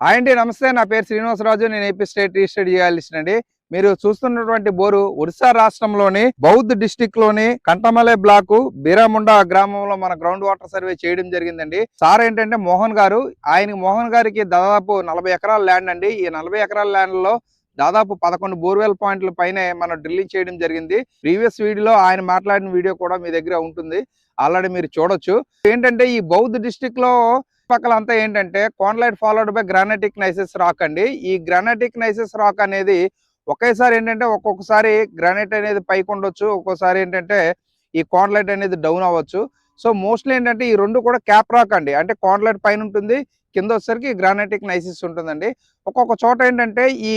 Hi అండి నమస్తే. నా పేరు శ్రీనివాసరాజు. నేను ఏపీ స్టేట్ రిజిస్టర్డ్ చేయాల్సిన అండి. మీరు చూస్తున్నటువంటి బోరు ఒరిస్సా రాష్ట్రంలోని బౌద్ధ్ డిస్టిక్లోని కంటమలే బ్లాక్ బీరాముండ గ్రామంలో మన గ్రౌండ్ వాటర్ సర్వే చేయడం జరిగిందండి. సార్ ఏంటంటే మోహన్ గారు ఆయన మోహన్ గారికి దాదాపు నలభై ఎకరాల ల్యాండ్ అండి. ఈ నలభై ఎకరాల ల్యాండ్లో దాదాపు పదకొండు బోర్వెల్ పాయింట్ల పైన మనం డ్రిల్లింగ్ చేయడం జరిగింది. ప్రీవియస్ వీడియోలో ఆయన మాట్లాడిన వీడియో కూడా మీ దగ్గర ఉంటుంది. ఆల్రెడీ మీరు చూడొచ్చు. ఏంటంటే ఈ బౌద్ధ్ డిస్టిక్లో చుట్టుపక్కల అంతా ఏంటంటే khondalite followed by granitic gneisses rock అండి. ఈ గ్రానైటిక్ నైసెస్ రాక్ అనేది ఒకేసారి ఏంటంటే ఒక్కొక్కసారి గ్రానైట్ అనేది పైకి ఉండొచ్చు ఒక్కోసారి ఏంటంటే ఈ కాన్లైట్ అనేది డౌన్ అవ్వచ్చు. సో మోస్ట్లీ ఏంటంటే ఈ రెండు కూడా క్యాప్ రాక్ అండి. అంటే కాన్లైట్ పైన ఉంటుంది కింద వచ్చేసరికి గ్రానైటిక్ నైసిస్ ఉంటుందండి. ఒక్కొక్క చోట ఏంటంటే ఈ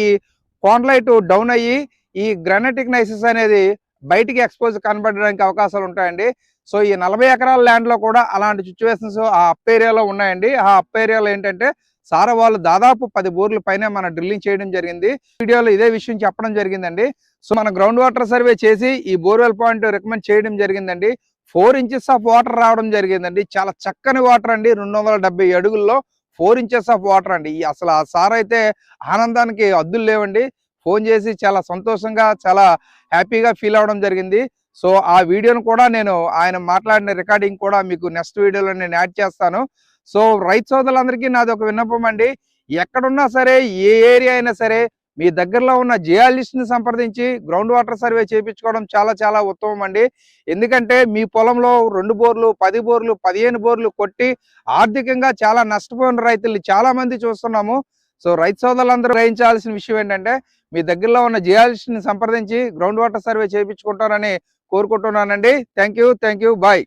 కాన్లైట్ డౌన్ అయ్యి ఈ గ్రానైటిక్ నైసిస్ అనేది బయటికి ఎక్స్పోజ్ కనబడడానికి అవకాశాలు ఉంటాయండి. సో ఈ నలభై ఎకరాల ల్యాండ్లో కూడా అలాంటి సిచ్యువేషన్స్ ఆ అప్ ఏరియాలో ఉన్నాయండి. ఆ అప్ ఏరియాలో ఏంటంటే సారా వాళ్ళు దాదాపు పది బోర్ల పైన మన డ్రిల్లింగ్ చేయడం జరిగింది. వీడియోలో ఇదే విషయం చెప్పడం జరిగిందండి. సో మన గ్రౌండ్ వాటర్ సర్వే చేసి ఈ బోర్వెల్ పాయింట్ రికమెండ్ చేయడం జరిగిందండి. ఫోర్ ఇంచెస్ ఆఫ్ వాటర్ రావడం జరిగిందండి. చాలా చక్కని వాటర్ అండి. రెండు వందల అడుగుల్లో ఫోర్ ఇంచెస్ ఆఫ్ వాటర్ అండి. అసలు ఆ సార్ అయితే ఆనందానికి అద్దులు లేవండి. ఫోన్ చేసి చాలా సంతోషంగా చాలా హ్యాపీగా ఫీల్ అవడం జరిగింది. సో ఆ వీడియోను కూడా నేను ఆయన మాట్లాడిన రికార్డింగ్ కూడా మీకు నెక్స్ట్ వీడియోలో నేను యాడ్ చేస్తాను. సో రైతు సోదరులందరికీ నాది ఒక విన్నపం అండి. ఎక్కడున్నా సరే ఏ ఏరియా అయినా సరే మీ దగ్గరలో ఉన్న జియాలజిస్ట్ని సంప్రదించి గ్రౌండ్ వాటర్ సర్వే చేయించుకోవడం చాలా చాలా ఉత్తమం అండి. ఎందుకంటే మీ పొలంలో రెండు బోర్లు పది బోర్లు పదిహేను బోర్లు కొట్టి ఆర్థికంగా చాలా నష్టపోయిన రైతుల్ని చాలా మంది చూస్తున్నాము. సో రైతు సోదరులందరూ గ్రహించాల్సిన విషయం ఏంటంటే మీ దగ్గరలో ఉన్న జియాలజిస్ట్ని సంప్రదించి గ్రౌండ్ వాటర్ సర్వే చేయించుకుంటారని కోరుకుంటున్నానండి. Thank you thank you bye